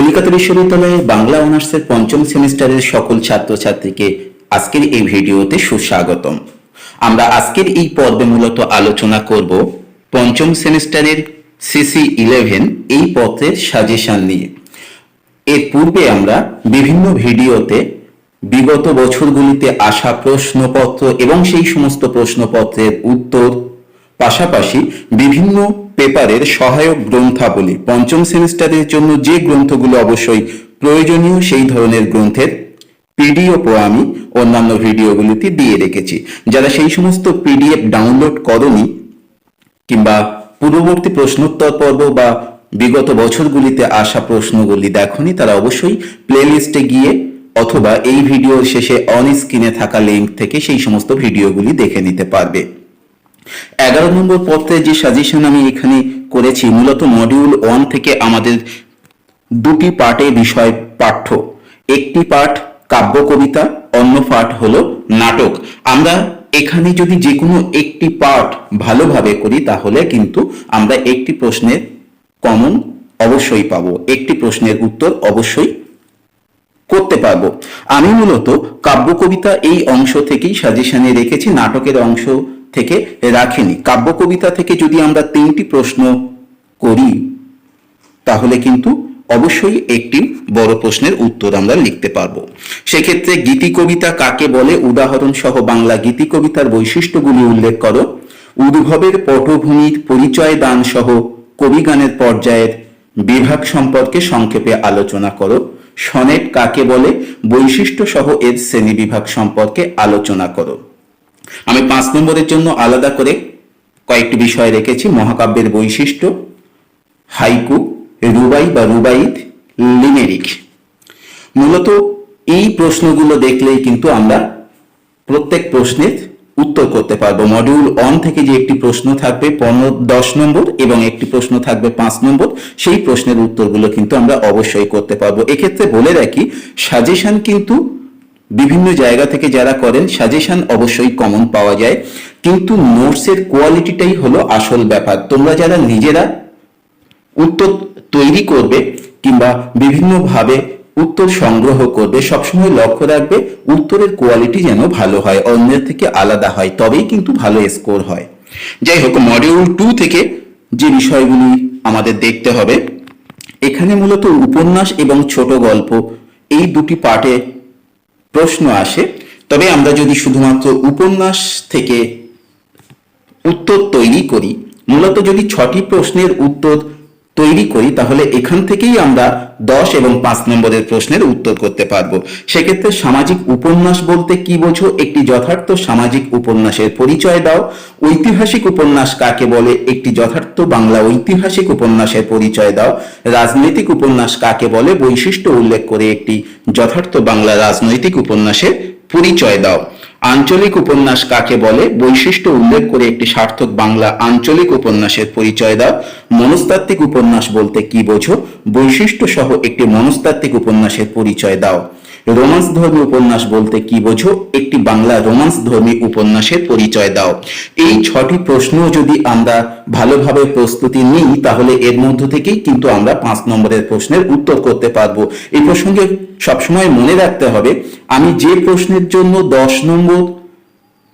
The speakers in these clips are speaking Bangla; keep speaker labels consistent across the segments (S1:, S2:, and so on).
S1: কলিকাতা বিশ্ববিদ্যালয়ে বাংলা অনার্সের পঞ্চম সেমিস্টারের সকল ছাত্রছাত্রীকে আজকের এই ভিডিওতে সুস্বাগতম। আমরা আজকের এই পর্বে মূলত আলোচনা করব পঞ্চম সেমিস্টারের সিসি ইলেভেন এই পত্রের সাজেশন নিয়ে। এর পূর্বে আমরা বিভিন্ন ভিডিওতে বিগত বছরগুলিতে আসা প্রশ্নপত্র এবং সেই সমস্ত প্রশ্নপত্রের উত্তর পাশাপাশি বিভিন্ন পেপারের সহায়ক গ্রন্থাবলী পঞ্চম সেমিস্টারের জন্য যে গ্রন্থগুলো অবশ্যই প্রয়োজনীয় সেই ধরনের গ্রন্থের পিডিএফও আমি অন্যান্য ভিডিওগুলিতে দিয়ে রেখেছি। যারা সেই সমস্ত পিডিএফ ডাউনলোড করনি কিংবা পূর্ববর্তী প্রশ্নোত্তর পর্ব বা বিগত বছরগুলিতে আসা প্রশ্নগুলি দেখনি, তারা অবশ্যই প্লেলিস্টে গিয়ে অথবা এই ভিডিওর শেষে অন স্ক্রিনে থাকা লিঙ্ক থেকে সেই সমস্ত ভিডিওগুলি দেখে নিতে পারবে। এগারো নম্বর পত্রে যে সাজেশন আমি এখানে করেছি, মূলত মডিউল ওয়ান থেকে আমাদের দুটি পার্টে বিষয় পাঠ্য। একটি পাঠ কাব্য কবিতা, অন্য পাঠ হলো নাটক। আমরা এখানে যদি যে কোনো একটি পাঠ ভালোভাবে করি, তাহলে কিন্তু আমরা একটি প্রশ্নের কমন অবশ্যই পাব। একটি প্রশ্নের উত্তর অবশ্যই করতে পারব। আমি মূলত কাব্য কবিতা এই অংশ থেকেই সাজেশনে রেখেছি, নাটকের অংশ থেকে রাখেনি। কাব্য কবিতা থেকে যদি আমরা তিনটি প্রশ্ন করি, তাহলে কিন্তু অবশ্যই একটি বড় প্রশ্নের উত্তর আমরা লিখতে পারব। সেক্ষেত্রে গীতি কবিতা কাকে বলে? উদাহরণ সহ বাংলা গীতি কবিতার বৈশিষ্ট্যগুলি উল্লেখ করো। উদ্ভবের পটভূমির পরিচয় দান সহ কবিগানের পর্যায়ের বিভাগ সম্পর্কে সংক্ষেপে আলোচনা করো। সনেট কাকে বলে? বৈশিষ্ট্য সহ এর শ্রেণি বিভাগ সম্পর্কে আলোচনা করো। আমি পাঁচ নম্বরের জন্য আলাদা করে কয়েকটি বিষয় রেখেছি। মহাকাব্যের বৈশিষ্ট্য, হাইকু, রুবাই বা রুবাইত লিমেরিক মূলত এই প্রশ্নগুলো দেখলেই কিন্তু আমরা প্রত্যেক প্রশ্নের উত্তর করতে পারব। মডিউল অন থেকে যে একটি প্রশ্ন থাকবে, পনেরো, দশ নম্বর এবং একটি প্রশ্ন থাকবে পাঁচ নম্বর, সেই প্রশ্নের উত্তরগুলো কিন্তু আমরা অবশ্যই করতে পারব। এক্ষেত্রে বলে রাখি সাজেশন কিন্তু বিভিন্ন জায়গা থেকে যারা করেন সাজেশন অবশ্যই কমন পাওয়া যায়। কিন্তু নোটসের কোয়ালিটিটাই হলো আসল ব্যাপার। তোমরা যারা নিজেরা উত্তর তৈরি করবে কিংবা বিভিন্নভাবে উত্তর সংগ্রহ করবে, সবসময় লক্ষ্য রাখবে উত্তরের কোয়ালিটি যেন ভালো হয়, অন্যের থেকে আলাদা হয়, তবেই কিন্তু ভালো স্কোর হয়। যাই হোক মডিউল টু থেকে যে বিষয়গুলি আমাদের দেখতে হবে, এখানে মূলত উপন্যাস এবং ছোট গল্প, এই দুটি পার্টে প্রশ্ন আসে, তবে আমরা যদি শুধুমাত্র উপন্যাস থেকে উত্তর তৈরি করি, মূলত যদি ছটি প্রশ্নের উত্তর তৈরি করি, তাহলে এখান থেকেই আমরা দশ এবং পাঁচ নম্বরের প্রশ্নের উত্তর করতে পারব। সেক্ষেত্রে সামাজিক উপন্যাস বলতে কি বোঝো? একটি যথার্থ সামাজিক উপন্যাসের পরিচয় দাও। ঐতিহাসিক উপন্যাস কাকে বলে? একটি যথার্থ বাংলা ঐতিহাসিক উপন্যাসের পরিচয় দাও। রাজনৈতিক উপন্যাস কাকে বলে? বৈশিষ্ট্য উল্লেখ করে একটি যথার্থ বাংলা রাজনৈতিক উপন্যাসের পরিচয় দাও। আঞ্চলিক উপন্যাস কাকে বলে? বৈশিষ্ট্য উল্লেখ করে একটি সার্থক বাংলা আঞ্চলিক উপন্যাসের পরিচয় দাও। মনস্তাত্ত্বিক উপন্যাস বলতে কি বোঝো? বৈশিষ্ট্য সহ একটি মনস্তাত্ত্বিক উপন্যাসের পরিচয় দাও। রোমান্স ধর্মী উপন্যাস বলতে কি বোঝো? একটি বাংলা রোমান্স ধর্মী উপন্যাসের পরিচয় দাও। এই ছটি প্রশ্ন যদি আমরা ভালোভাবে প্রস্তুতি নিই, তাহলে এর মধ্য থেকেই কিন্তু আমরা পাঁচ নম্বরের প্রশ্নের উত্তর করতে পারব। এই প্রসঙ্গে সবসময় মনে রাখতে হবে, আমি যে প্রশ্নের জন্য দশ নম্বর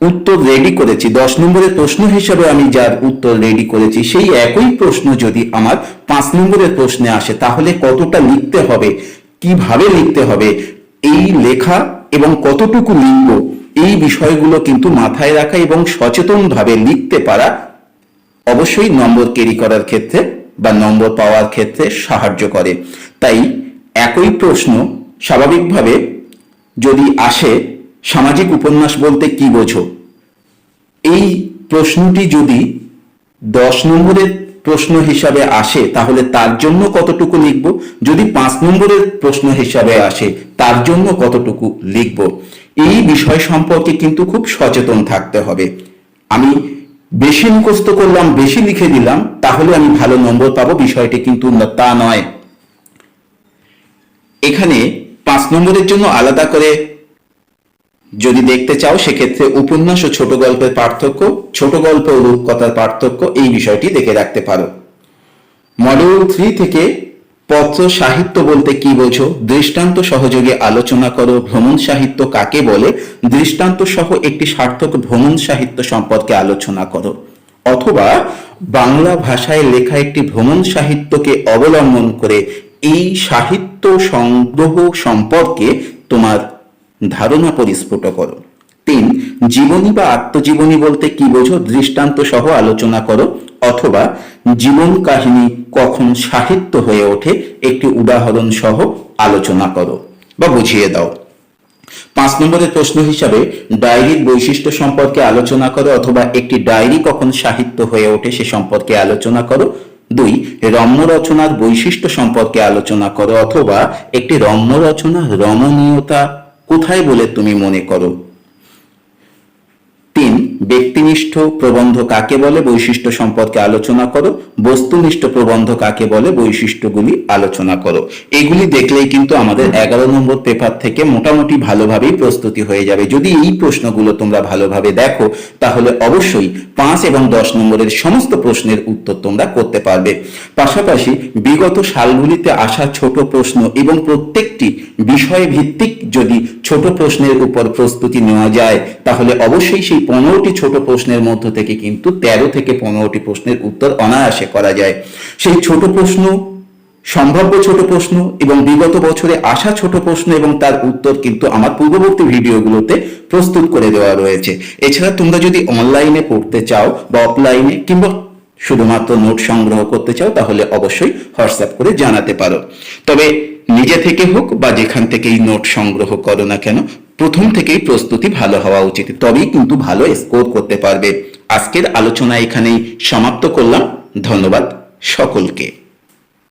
S1: উত্তর রেডি করেছি, দশ নম্বরের প্রশ্ন হিসাবে আমি যার উত্তর রেডি করেছি, সেই একই প্রশ্ন যদি আমার পাঁচ নম্বরের প্রশ্নে আসে, তাহলে কতটা লিখতে হবে? কীভাবে লিখতে হবে? এই লেখা এবং কতটুকু লিখব এই বিষয়গুলো কিন্তু মাথায় রাখা এবং সচেতনভাবে লিখতে পারা অবশ্যই নম্বর ক্যারি করার ক্ষেত্রে বা নম্বর পাওয়ার ক্ষেত্রে সাহায্য করে। তাই একই প্রশ্ন স্বাভাবিকভাবে যদি আসে, সামাজিক উপন্যাস বলতে কি বোঝো? এই প্রশ্নটি যদি দশ নম্বরের প্রশ্ন হিসাবে আসে, তাহলে তার জন্য কতটুকু লিখব? যদি পাঁচ নম্বরের প্রশ্ন হিসাবে আসে, তার জন্য কতটুকু লিখব? এই বিষয় সম্পর্কে কিন্তু খুব সচেতন থাকতে হবে। আমি বেশি মুখস্থ করলাম, বেশি লিখে দিলাম, তাহলে আমি ভালো নম্বর পাবো, বিষয়টি কিন্তু তা নয়। এখানে পাঁচ নম্বরের জন্য আলাদা করে যদি দেখতে চাও, সেক্ষেত্রে উপন্যাস ও ছোট গল্পের পার্থক্য, ছোট গল্প ও রূপকথার পার্থক্য এই বিষয়টি দেখে রাখতে পারো। মডিউল থ্রি থেকে পত্র সাহিত্য বলতে কি বোঝো? দৃষ্টান্ত সহযোগে আলোচনা করো। ভ্রমণ সাহিত্য কাকে বলে? দৃষ্টান্ত সহ একটি সার্থক ভ্রমণ সাহিত্য সম্পর্কে আলোচনা করো। অথবা বাংলা ভাষায় লেখা একটি ভ্রমণ সাহিত্যকে অবলম্বন করে এই সাহিত্য সংগ্রহ সম্পর্কে তোমার ধারণা পরিস্ফুট করো। তিন, জীবনী বা আত্মজীবনী বলতে কি বোঝো? দৃষ্টান্ত সহ আলোচনা করো। অথবা জীবন কাহিনী কখন সাহিত্য হয়ে ওঠে, একটি উদাহরণ সহ আলোচনা করো বা বুঝিয়ে দাও। পাঁচ নম্বরের প্রশ্ন হিসাবে, ডায়েরির বৈশিষ্ট্য সম্পর্কে আলোচনা করো অথবা একটি ডায়েরি কখন সাহিত্য হয়ে ওঠে সে সম্পর্কে আলোচনা করো। দুই, রম্য রচনার বৈশিষ্ট্য সম্পর্কে আলোচনা করো অথবা একটি রম্য রচনা রমণীয়তা কোথায় বলে তুমি মনে করো? তিন, ব্যক্তিনিষ্ঠ প্রবন্ধ কাকে বলে, বৈশিষ্ট্য সম্পর্কে আলোচনা করো, বস্তুনিষ্ঠ প্রবন্ধ কাকে বলে, বৈশিষ্ট্যগুলি আলোচনা করো। এগুলি দেখলেই কিন্তু আমাদের এগারো নম্বর পেপার থেকে মোটামুটি ভালোভাবেই প্রস্তুতি হয়ে যাবে। যদি এই প্রশ্নগুলো তোমরা ভালোভাবে দেখো, তাহলে অবশ্যই পাঁচ এবং দশ নম্বরের সমস্ত প্রশ্নের উত্তর তোমরা করতে পারবে। পাশাপাশি বিগত সালগুলিতে আসা ছোট প্রশ্ন এবং প্রত্যেকটি বিষয় ভিত্তিক যদি ছোট প্রশ্নের উপর প্রস্তুতি নেওয়া যায়, তাহলে অবশ্যই সেই পনেরোটি ছোট প্রশ্নের মধ্য থেকে কিন্তু তেরো থেকে পনেরোটি প্রশ্নের উত্তর অনায়াসে করা যায়। সেই ছোট প্রশ্ন, সম্ভাব্য ছোট প্রশ্ন এবং বিগত বছরে আসা ছোট প্রশ্ন এবং তার উত্তর কিন্তু আমার পূর্ববর্তী ভিডিওগুলোতে প্রস্তুত করে দেওয়া রয়েছে। এছাড়া তোমরা যদি অনলাইনে পড়তে চাও বা অফলাইনে কিংবা শুধুমাত্র নোট সংগ্রহ করতে চাও, তাহলে অবশ্যই হোয়াটসঅ্যাপ করে জানাতে পারো। তবে নিজে থেকে হোক বা যেখান থেকেই নোট সংগ্রহ করো না কেন প্রথম থেকেই প্রস্তুতি ভালো হওয়া উচিত, তবেই কিন্তু ভালো স্কোর করতে পারবে। আজকের আলোচনা এখানেই সমাপ্ত করলাম। ধন্যবাদ সকলকে।